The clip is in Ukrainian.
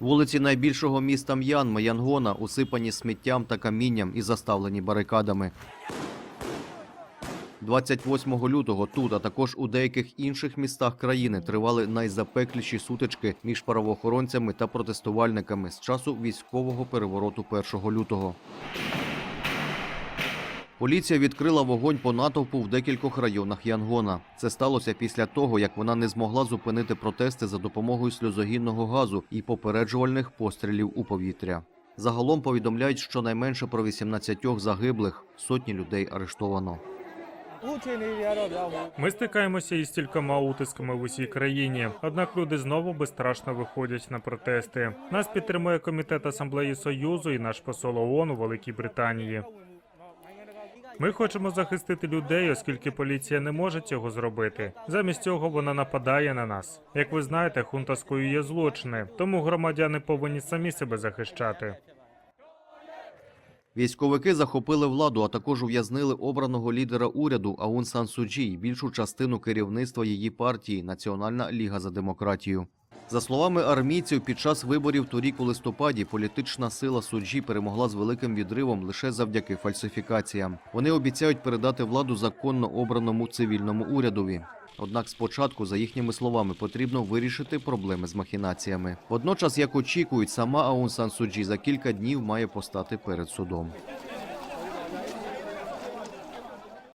Вулиці найбільшого міста М'янми Янгона усипані сміттям та камінням і заставлені барикадами. 28 лютого тут, а також у деяких інших містах країни тривали найзапекліші сутички між правоохоронцями та протестувальниками з часу військового перевороту 1 лютого. Поліція відкрила вогонь по натовпу в декількох районах Янгона. Це сталося після того, як вона не змогла зупинити протести за допомогою сльозогінного газу і попереджувальних пострілів у повітря. Загалом повідомляють, що найменше про 18 загиблих, сотні людей арештовано. Ми стикаємося із кількома утисками в усій країні. Однак люди знову безстрашно виходять на протести. Нас підтримує комітет асамблеї союзу і наш посол ООН у Великій Британії. Ми хочемо захистити людей, оскільки поліція не може цього зробити. Замість цього вона нападає на нас. Як ви знаєте, хунта скоює злочини, тому громадяни повинні самі себе захищати. Військовики захопили владу, а також ув'язнили обраного лідера уряду Аун Сан Суджі і більшу частину керівництва її партії Національна ліга за демократію. За словами армійців, під час виборів торік у листопаді політична сила Суджі перемогла з великим відривом лише завдяки фальсифікаціям. Вони обіцяють передати владу законно обраному цивільному урядові. Однак спочатку, за їхніми словами, потрібно вирішити проблеми з махінаціями. Водночас, як очікують, сама Аун Сан Суджі за кілька днів має постати перед судом.